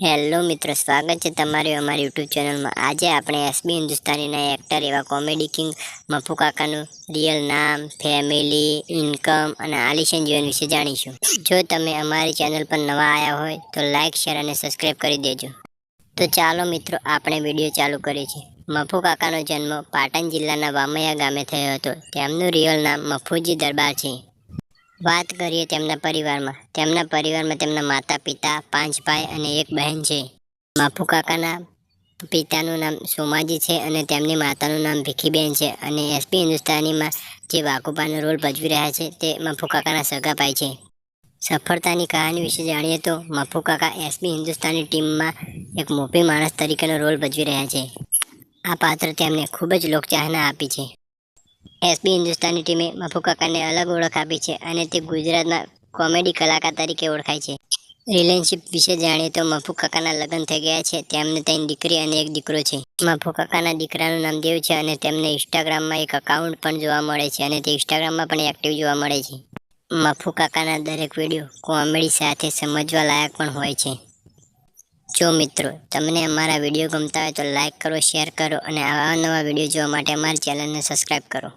Hello મિત્રો, સ્વાગત છે તમારી અમારી યુટ્યુબ ચેનલમાં આજે આપણે એસબી હિન્દુસ્તાનીના એક્ટર એવા કોમેડી કિંગ મફુ કાકાનું રિયલ નામ ફેમિલી ઇન્કમ અને આલિશાન જીવન વિશે જાણીશું. જો તમે અમારી ચેનલ પર નવા આવ્યા હોય, તો લાઇક શેર અને સબસ્ક્રાઇબ કરી દેજો. તો ચાલો મિત્રો, આપણે વીડિયો ચાલુ કરીએ છીએ. મફુ કાકાનો જન્મ પાટણ જિલ્લાના વામૈયા ગામે થયો હતો. તેમનું રિયલ નામ મફુજી દરબાર છે. વાત કરીએ તેમના પરિવારમાં. તેમના પરિવારમાં તેમના માતા પિતા પાંચ ભાઈ અને એક બહેન છે. માફુ કાકાના પિતાનું નામ સોમાજી છે અને તેમની માતાનું નામ ભીખીબેન છે અને એસપી હિન્દુસ્તાનીમાં જે વાઘુબાનો રોલ ભજવી રહ્યા છે તે માફુ કાકાના સગા ભાઈ છે. સફળતાની કહાની વિશે જાણીએ તો માફુ કાકા એસબી હિન્દુસ્તાની ટીમમાં એક મોભી માણસ તરીકેનો રોલ ભજવી રહ્યા છે. આ પાત્ર તેમને ખૂબ જ લોકચાહના આપી છે. એસબી હિન્દુસ્તાની ટીમે મફુ કાકાને અલગ ઓળખ આપી છે અને તે ગુજરાતમાં કોમેડી કલાકાર તરીકે ઓળખાય છે. રિલેશનશિપ વિશે જાણીએ તો મફુ કાકાના લગ્ન થઈ ગયા છે. તેમને ત્રણ દીકરી અને એક દીકરો છે. મફુ કાકાના દીકરાનું નામ દેવ છે અને તેમને ઇન્સ્ટાગ્રામમાં એક અકાઉન્ટ પણ જોવા મળે છે અને તે ઇન્સ્ટાગ્રામમાં પણ એક્ટિવ જોવા મળે છે. મફુ કાકાના દરેક વીડિયો કોમેડી સાથે સમજવા લાયક પણ હોય છે. જો મિત્રો તમને અમારા વીડિયો ગમતા હોય તો લાઇક કરો શેર કરો અને આવા નવા વીડિયો જોવા માટે અમારી ચેનલને સબસ્ક્રાઈબ કરો.